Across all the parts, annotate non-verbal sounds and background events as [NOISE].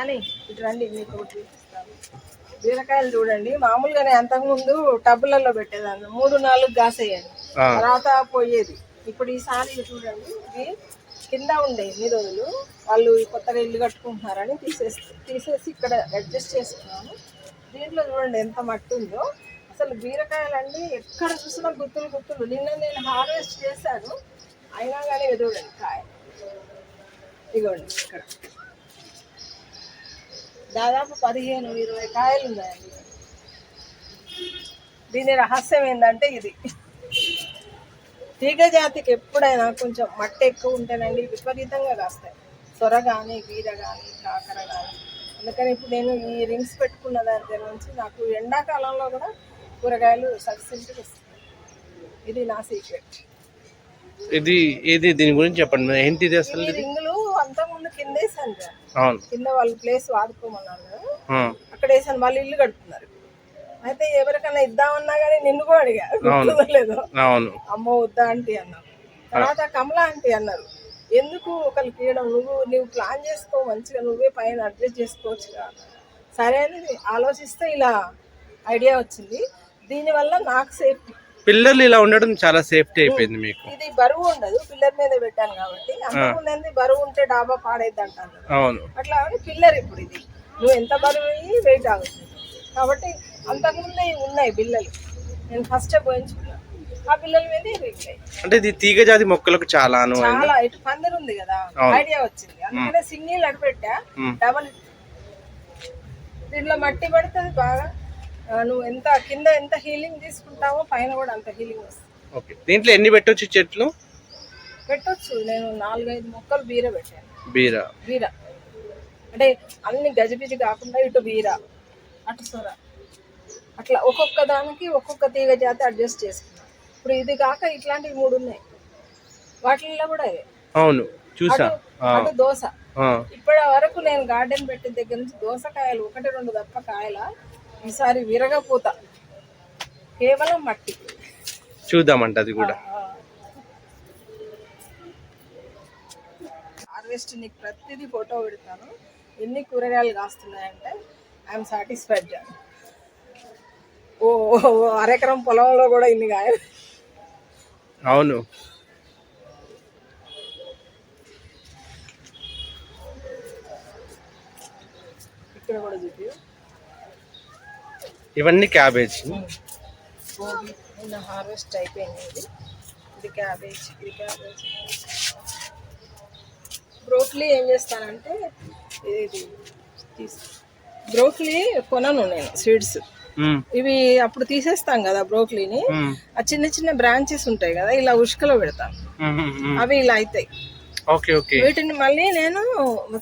కానీ ఇటు రండి మీకు ఒకటి బీరకాయలు చూడండి. మామూలుగానే అంతకుముందు టబ్బులలో పెట్టేదాన్ని. మూడు నాలుగు గాసేయండి. తర్వాత పోయేది. ఇప్పుడు ఈసారి చూడండి. ఇది కింద ఉండే ఎన్ని రోజులు? వాళ్ళు కొత్తగా ఇల్లు కట్టుకుంటున్నారని తీసేసి తీసేసి ఇక్కడ అడ్జస్ట్ చేసుకున్నాను దీంట్లో చూడండి ఎంత మట్టి ఉందో. అసలు బీరకాయలన్నీ ఎక్కడ చూసినా గుత్తులు గుత్తులు. నిన్న నేను హార్వెస్ట్ చేశాను. అయినా కానీ చూడండి కాయ ఇదిగోండి ఇక్కడ. దాదాపు పదిహేను ఇరవై కాయలు ఉన్నాయండి దీని రహస్యం ఏంటంటే ఇది. తీగ జాతికి ఎప్పుడైనా కొంచెం మట్టి ఎక్కువ ఉంటేనండి విపరీతంగా కాస్తాయి. సొర కానీ బీర కానీ కాకర కానీ అందుకని ఇప్పుడు నేను ఈ రింగ్స్ పెట్టుకున్న దగ్గర నుంచి నాకు ఎండాకాలంలో కూడా కూరగాయలు సబ్సిడీకి వస్తాయి ఇది నా సీక్రెట్ ఇది ఇది దీని గురించి చెప్పండి. ఏంటిది అసలు రింగులు అంతకుముందు కింద వేసాను కదా. అవును. కింద వాళ్ళు ప్లేస్ వాడుకోమన్నారు అక్కడ వేసాను వాళ్ళు ఇల్లు కడుతున్నారు అయితే ఎవరికైనా ఇద్దామన్నా కానీ నిన్ను కూడా అడిగా. లేదో? అవును. అమ్మ వద్దా ఆంటీ అన్నారు. తర్వాత కమలా ఆంటీ అన్నారు ఎందుకు ఒకరికి ఇవ్వడం నువ్వు నువ్వు ప్లాన్ చేసుకో మంచిగా నువ్వే పైన అడ్జస్ట్ చేసుకోవచ్చు కదా సరే అని ఆలోచిస్తే ఇలా ఐడియా వచ్చింది. దీనివల్ల నాకు సేఫ్టీ పిల్లలు ఇలా ఉండడం చాలా సేఫ్టీ అయిపోయింది మీకు. ఇది బరువు ఉండదు పిల్లర్ మీద పెట్టాను కాబట్టి. అంతకుముందు బరువు ఉంటే డాబా పాడైద్ది అంటాను అవును. అట్లా పిల్లర్ ఇప్పుడు ఇది. నువ్వు ఎంత బరువు వెయిట్ ఆగుతుంది కాబట్టి అంతకుముందే ఉన్నాయి బిల్లలు నేను ఫస్ట్ పోయించుకున్నాను ఆ పిల్లల మీద అంటే ఇది తీగ జాతి మొక్కలకు చాలా చాలా ఇటు పందిరి ఉంది కదా. ఐడియా వచ్చింది. అందుకనే సింగిల్ అటు పెట్టా. మ్మ్. డబల్. దీంట్లో మట్టి పడుతుంది బాగా. నువ్వు ఎంత కింద ఎంత హీలింగ్ తీసుకుంటావో పైన కూడా అంత హీలింగ్ వస్తుంది. ఓకే. దీంట్లో ఎన్ని పెట్టొచ్చు చెట్లు? పెట్టొచ్చు. నేను నాలుగైదు మొక్కలు బీర పెట్టాను. బీర. బీర. అంటే అన్ని గజిబిజి కాకుండా ఇటు బీర అటు సొర. అట్లా ఒక్కొక్క దానికి ఒక్కొక్క తీగ జాతి అడ్జస్ట్ చేసుకున్నాను. ఇప్పుడు ఇది కాక ఇట్లాంటివి మూడు ఉన్నాయి. వాటిల్లో కూడా ఇవే. అవును. చూసా. అటు దోశ. ఇప్పటి వరకు నేను గార్డెన్ పెట్టిన దగ్గర నుంచి దోసకాయలు ఒకటి రెండు తప్ప కాయల ఈసారి విరగపూత. కేవలం మట్టి. చూద్దామంట అది కూడా. హార్వెస్ట్ నీకు ప్రతిదీ ఫోటో పెడతాను. ఎన్ని కూరగాయలు కాస్తున్నాయంటే ఐఎమ్ సాటిస్ఫైడ్ ఓ అరెకరం పొలంలో కూడా ఇన్ని కాయలు. అవును. ఇక్కడ కూడా చూపి ఇవన్నీ క్యాబేజ్. గోబీ నిన్న హార్వెస్ట్ అయిపోయింది ఇది. క్యాబేజ్ ఇది క్యాబేజ్. బ్రోక్లీ ఏం చేస్తానంటే ఇది బ్రోక్లీ కొనను నేను సీడ్స్ ఇవి అప్పుడు తీసేస్తాం కదా బ్రోక్లీని. ఆ చిన్న చిన్న బ్రాంచెస్ ఉంటాయి కదా ఇలా ఉష్కలో పెడతాను. అవి ఇలా అవుతాయి ఓకే ఓకే. వీటిని మళ్ళీ నేను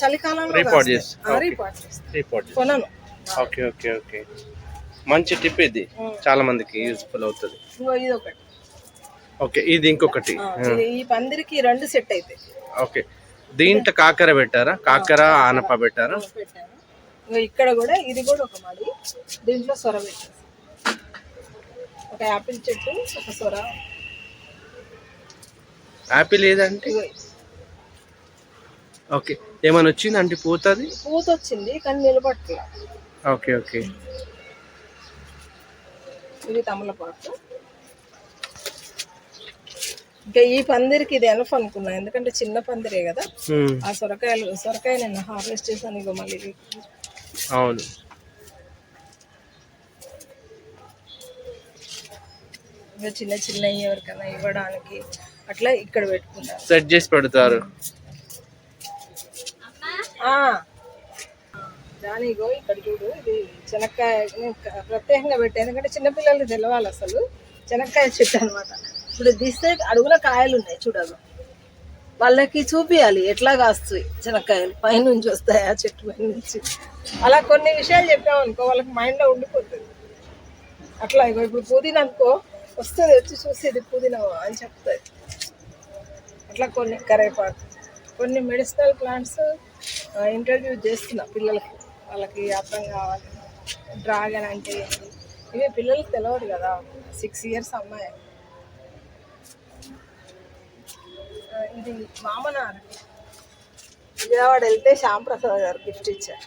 చలికాలంలో. రిపోర్ట్ కొనను. Okay okay okay. మంచి టిప్ ఇది. చాలా మందికి యూస్ఫుల్ అవుతుంది. ఇది ఒకటి ఓకే ఇది ఇంకొకటి. ఈ పందిరికి రెండు సెట్ అవుతాయి ఓకే దీంట్లో కాకర పెట్టారా? కాకర ఆనప పెట్టారా? ఇక్కడ కూడా ఇది కూడా ఒక మడి దీంట్లో సొర పెట్టాను. ఒక యాపిల్ చెట్టు ఒక సొర. యాపిల్ ఏదంటే ఓకే ఏమైనా వచ్చిందంటే పోతుంది? పూత వచ్చింది కానీ నిలబట్టలే. Okay okay. ఇది తమలపాకు. ఇంకా ఈ పందిరికి ఇది ఎనఫ్ అనుకున్నా ఎందుకంటే చిన్న పందిరే కదా. ఆ సొరకాయలు సొరకాయ నేను హార్వెస్ట్ చేశాను ఇగో మళ్ళీ. అవును. ఇంకా చిన్న చిన్న ఎవరికైనా ఇవ్వడానికి అట్లా ఇక్కడ పెట్టుకుంటాను సెట్ చేసి పెడతారు. ఆ. దాని ఇక్కడ చూడు ఇది చెనక్కాయ నేను ప్రత్యేకంగా పెట్టాను ఎందుకంటే చిన్నపిల్లలు తెలవాలి అసలు. చెనక్కాయ చెట్టు అనమాట ఇప్పుడు తీస్తే అడుగున కాయలు ఉన్నాయి చూడదు. వాళ్ళకి చూపియాలి ఎట్లా కాస్తాయి చెనక్కాయలు. పైనుంచి వస్తాయి ఆ చెట్టు పైనుంచి? అలా కొన్ని విషయాలు చెప్పామనుకో వాళ్ళకి మైండ్లో ఉండిపోతుంది. అట్లా ఇగో ఇప్పుడు పుదీనా అనుకో వస్తుంది వచ్చి చూసి ఇది పుదీనా అని చెప్తుంది అట్లా కొన్ని కరేపాకు. కొన్ని మెడిసినల్ ప్లాంట్స్ ఇంట్రడ్యూస్ చేస్తున్నా పిల్లలకి. వాళ్ళకి అర్థం కావాలి. డ్రాగన్ అంటే ఏంటి? ఇవి పిల్లలకి తెలియదు కదా. సిక్స్ ఇయర్స్ అమ్మాయి. ఇది మామనారు. విజయవాడ వెళ్తే శ్యామ్ ప్రసాద్ గారు గిఫ్ట్ ఇచ్చారు.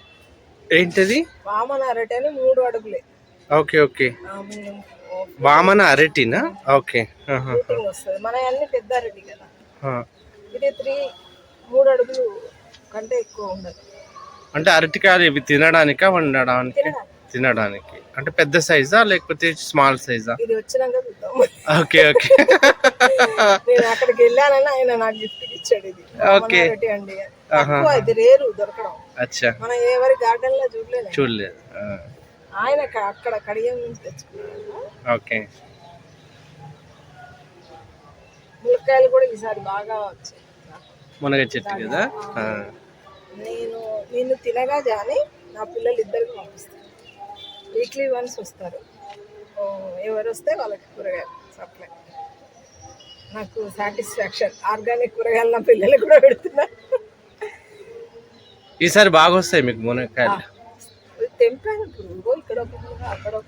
ఏంటిది? వామన అరటి అని మూడు అడుగులే. Okay okay. వామన అరటినా? ఓకే. వస్తుంది. మన అన్ని పెద్ద అరటి కదా. ఇది త్రీ మూడు అడుగులు కంటే ఎక్కువ ఉండదు. అంటే అరటికాయలు ఇవి తినడానికా వండడానికి? తినడానికి. అంటే పెద్ద సైజా లేకపోతే స్మాల్ సైజా? ఇది వచ్చినాక ఓకే ఓకే. నేను అక్కడికి వెళ్ళానని ఆయన నాకు గిఫ్ట్ ఇచ్చాడు ఇది. ఓకే. అండి. ఇది రేరు దొరకడం. అచ్చా. మనం ఎవరి గార్డెన్లో చూడలేదు. చూడలేదు. ఆయన అక్కడ కడియం నుంచి తెచ్చుకున్నాడు. ఓకే. ములక్కాయలు కూడా ఈసారి బాగా వచ్చాయి. మునగ చెట్టు కదా. నేను నేను తినగా జాని నా పిల్లలు ఇద్దరికి పంపిస్తాను వీక్లీ వన్స్ వస్తారు. ఎవరు వస్తే వాళ్ళకి కూరగాయలు సప్లై నాకు సాటిస్ఫాక్షన్ ఆర్గానిక్ కూరగాయలు నా పిల్లలకు కూడా పెడుతున్నా. ఈసారి బాగా వస్తాయి మీకు మునక్కాయలు? తెంపాను ఇప్పుడు. ఇక్కడ ఒక అక్కడ ఒక.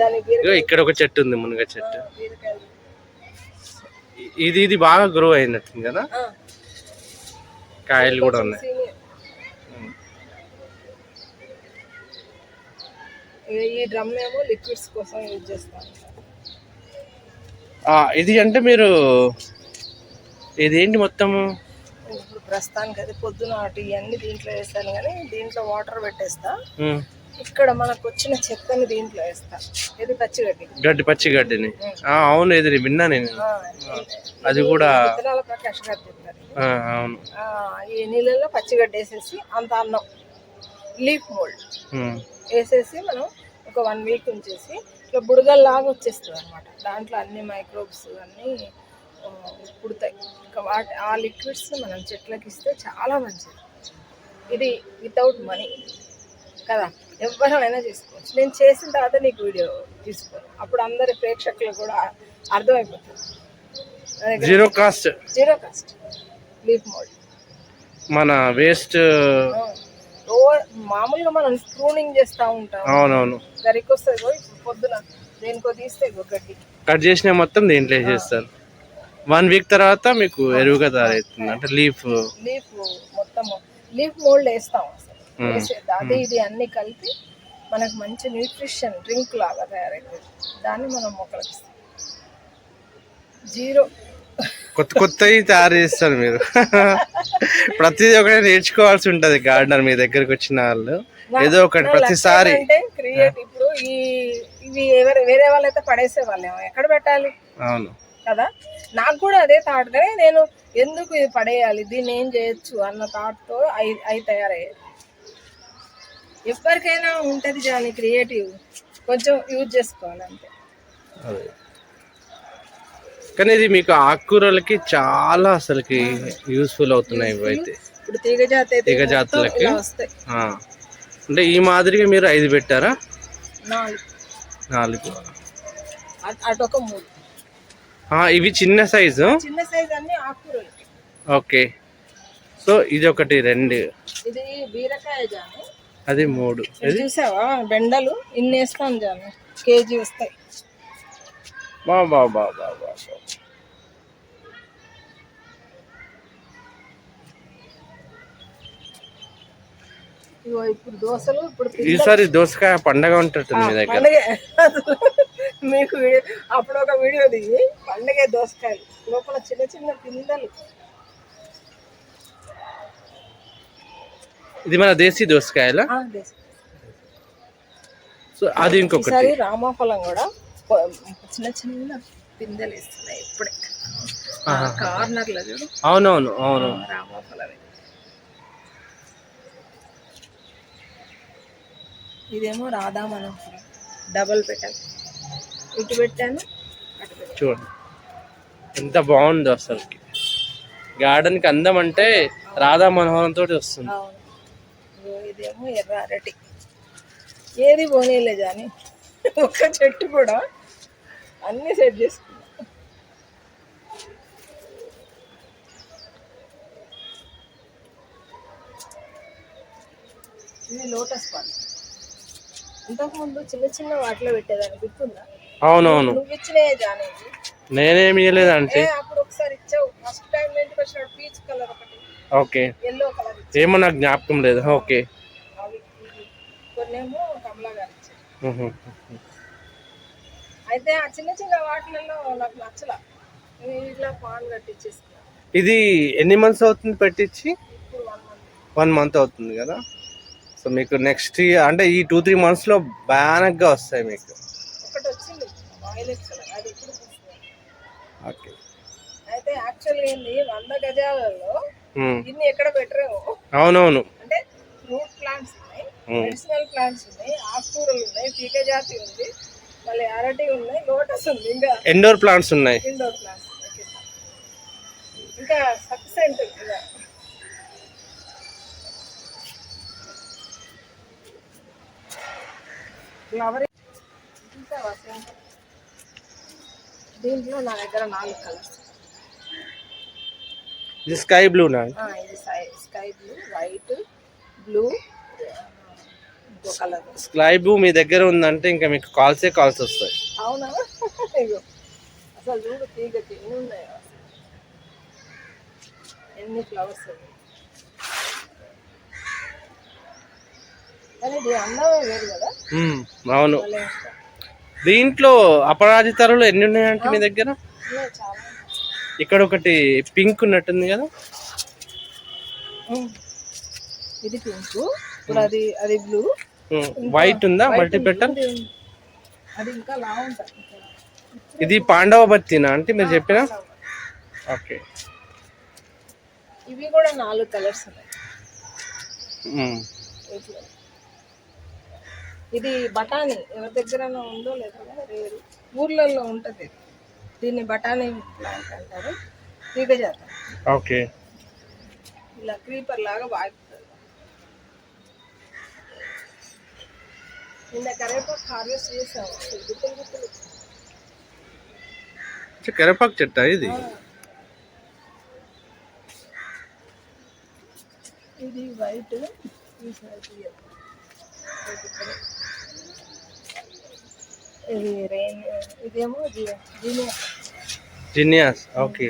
దానికి ఇక్కడ ఒక చెట్టు ఉంది మునగ చెట్టు. ఇది ఇది బాగా గ్రో అయినట్టుంది కదా? కాయలు కూడా ఉన్నాయి senior. ఇక ఈ డ్రమ్ ఏమో లిక్విడ్స్ కోసం యూజ్ చేస్తాను ఆ, ఇది అంటే మీరు ఇదేంటి మొత్తము ఇప్పుడు ప్రస్తుతానికి అయితే పొద్దున అటు ఇవన్నీ దీంట్లో వేస్తాను కానీ దీంట్లో వాటర్ పెట్టేస్తా. ఇక్కడ మనకు వచ్చిన చెత్తని దీంట్లో వేస్తా. ఇది పచ్చిగడ్డి. గడ్డి పచ్చి గడ్డిని అవును ఇది విన్నా నేను. అది కూడా విత్తనాల ప్రకాష్ గారు చెప్పారు ఆ, అవును. ఈ నీళ్ళల్లో పచ్చిగడ్డి వేసేసి అంత అన్నం లీఫ్ మోల్డ్ వేసేసి మనం ఒక వన్ వీక్ ఉంచేసి ఇట్లా బుడగల్లాగా వచ్చేస్తుంది అనమాట దాంట్లో అన్ని మైక్రోబ్స్ అన్నీ పుడతాయి ఇంకా వాటి ఆ లిక్విడ్స్ మనం చెట్లకి ఇస్తే చాలా మంచిది. ఇది వితౌట్ మనీ కదా? ఎవరైనా చేసుకోవచ్చు. నేను చేసిన తర్వాత నీకు వీడియో తీసుకోను. అప్పుడు అందరి ప్రేక్షకులు కూడా అర్థమైపోతుంది zero cost zero cost leaf mould మన వేస్ట్ రో మామూలుగా మనం ప్రూనింగ్ చేస్తూ ఉంటాం. అవునవును. గరికి వస్తుంది పొద్దున దేనికో తీస్తే గడ్డి. కట్ చేసిన మొత్తం దీంట్లో వేసేస్తారు వన్ వీక్ తర్వాత మీకు ఎరువుగా తయారవుతుంది. అంటే లీఫ్. లీఫ్ మొత్తం లీఫ్ మోల్డ్ వేస్తాం అసలు. అది ఇది అన్ని కలిపి మనకు మంచి న్యూట్రిషన్ డ్రింక్ లాగా తయారైతుంది దాన్ని మనం మొక్కలకి జీరో. కొత్త కొత్తవి తయారు చేస్తారు మీరు. [LAUGHS] ప్రతిదీ ఒకటి నేర్చుకోవాల్సి ఉంటది గార్డెనర్ మీ దగ్గరకు వచ్చిన వాళ్ళు. ఏదో ఒకటి ప్రతిసారి. అంటే క్రియేట్ ఇప్పుడు ఈ ఇవి వేరే వాళ్ళైతే పడేసే వాళ్ళేమో ఎక్కడ పెట్టాలి? అవును. కదా? నాకు కూడా అదే థాట్ కానీ నేను ఎందుకు ఇది పడేయాలి? దీన్ని ఏం చేయొచ్చు అన్న థాట్తో అవి అవి తయారయ్యాయి ఎవరికైనా ఉంటుంది జాని క్రియేటివ్ కొంచెం యూజ్ చేసుకోవాలి అంతే అదే. కానీ ఇది మీకు ఆకుకూరలకి చాలా అసలుకి యూస్ఫుల్ అవుతున్నాయి ఇవైతే తీగ జాతులకి? అంటే ఈ మాదిరిగా మీరు ఐదు పెట్టారా? నాలుగు. ఇవి చిన్న సైజు? ఓకే. సో ఇది ఒకటి రెండు. అది మూడు. చూసావా? బెండలు ఇన్ని వేస్తాం జాని కేజీ వస్తాయి. బా బా బా బా బా ఈసారి దోసకాయ పండగ ఉంటుంటుంది మీ దగ్గర. పండుగ. [LAUGHS] మీకు అప్పుడు ఒక వీడియో దిగి పండుగ దోసకాయలు. లోపల చిన్న చిన్న పిందెలు ఇది మన దేశీ దోసకాయల? ఆ, దేశ- సో అది ఇంకొకటి. రామాఫలం కూడా. చిన్న చిన్న పిందెలు ఇస్తున్నాయి ఇప్పుడే. కార్నర్ చూడు. అవునవును అవును. రామాఫలమే. ఇదేమో రాధా మనోహరం. డబల్ పెట్టాను. ఇటు పెట్టాను చూడండి ఎంత బాగుందో అసలుకి. గార్డెన్కి అందం అంటే రాధా మనోహరం తోటి వస్తుంది. ఇదేమో ఎర్ర అరటి. ఏది పోనీలే జాని. ఒక్క చెట్టు కూడా అన్ని సెట్ చేసుకున్నా. ఇది లోటస్ పాలు ఇంతకుముందు చిన్న చిన్న వాటిలో పెట్టేదాన్ని గుర్తుందా? అవునవును. నువ్వు ఇచ్చినే జాని ఇది. నేనేమి ఇవ్వలేదంటే అప్పుడు ఒకసారి ఇచ్చావు. ఫస్ట్ టైం ఇంటికి వచ్చినప్పుడు పీచ్ కలర్ ఒకటి. ఓకే. ఎల్లో కలర్ ఏమో నాకు జ్ఞాపకం లేదు. ఓకే. కొన్నేమో కమలా. అయితే ఆ చిన్న చిన్న వాటిలలో నాకు నచ్చల. ఇట్లా పాన్ కట్టించేసుకున్నాను ఇది ఎన్ని మంత్స్ అవుతుంది పెట్టించి వన్ మంత్. అవుతుంది కదా? సో మీకు నెక్స్ట్ అంటే ఈ టూ త్రీ మంత్స్లో భయానక్గా వస్తాయి మీకు. ఒకటి వచ్చింది. అది ఇప్పుడు. ఓకే. అయితే యాక్చువల్లీ ఏంది వంద గజాలలో. ఇన్ని ఎక్కడ పెట్టరేమో? అవునవును అంటే ఫ్రూట్ ప్లాంట్స్ ఉన్నాయి మ్మ్. మెడిసినల్ ప్లాంట్స్ ఉన్నాయి ఆకుకూరలు ఉన్నాయి తీగ జాతి ఉంది మళ్ళీ అరటి ఉన్నాయి లోటస్ ఉంది ఇంకా ఇండోర్ ప్లాంట్స్ ఉన్నాయి. Indoor plants. ఇంకా సక్సెంట్ ఇంకా. ఫ్లవర్ దీంట్లో నా దగ్గర నాలుగు కలర్స్ ఇది స్కై బ్లూ నా? ఇది sky blue white blue blue మీ దగ్గర ఉందంటే ఇంకా మీకు కాల్సే కాల్స్ వస్తాయి. అవునా? అసలు చూడు ఎన్ని ఉన్నాయో. ఎన్ని ఫ్లవర్స్. దీంట్లో అపరాజితారులు ఎన్ని ఉన్నాయంటే మీ దగ్గర? ఇక్కడ ఒకటి పింక్ ఉన్నట్టుంది కదా. ఇది పింక్ అది అది బ్లూ వైట్ ఉందా? మల్టీపెటల్ అది ఇంకా లా ఉంటుంది ఇది పాండవ బత్తినా అంటే మీరు చెప్పిన? ఓకే. ఇవి కూడా నాలుగు కలర్స్ ఉన్నాయి. ఇది బఠానీ. ఎవరి దగ్గర ఉందో రేరు ఊర్లలో ఉంటుంది. ఇది. దీన్ని బఠానీ ప్లాంట్ అంటారు. తీగ జాతం ఓకే. ఇలా క్రీపర్ లాగా బాగుతుంది నిన్న కరేపాకు హార్వెస్ట్ చేసాము అసలు గుత్తులు గుత్తులు. చ, కరివేపాకు చెట్ట ఇది. ఇది వైట్. ఇది రెయిన్ ఇదేమో జీనియా జినియాస్. ఓకే.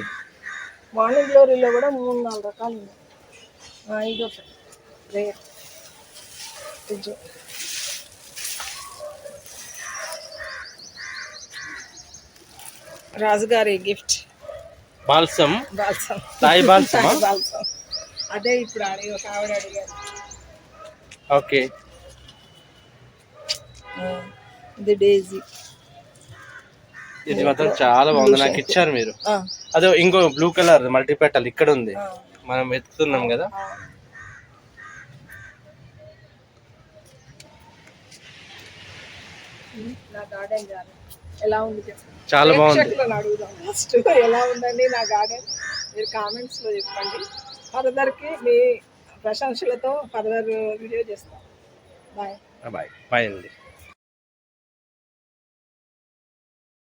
మార్నింగ్ గ్లోరీలో కూడా మూడు నాలుగు రకాలు ఉన్నాయి. ఇది ఒకటి రేర్. రాజుగారి గిఫ్ట్. బాల్సమ్ బాల్సం. తాయి బాల్సమా? బాల్సం. అదే ఇప్పుడు అడిగి ఒక ఆవిడ అడిగారు. ఓకే. ఇది డేజీ. ఇది మాత్రం చాలా బాగుంది. నాకు ఇచ్చారు మీరు. అదే ఇంకో బ్లూ కలర్ మల్టీపెటల్ ఇక్కడ ఉంది. మనం వెతుకుతున్నాం కదా. నా గార్డెన్ గార్డెన్ ఎలా ఉంది చాలా బాగుంది. ఎలా ఉందండి నా గార్డెన్? మీరు కామెంట్స్లో చెప్పండి. ఫర్దర్కి మీ ప్రశంసలతో ఫర్దర్ వీడియో చేస్తాం. బాయ్ బాయ్ బాయ్ అండి.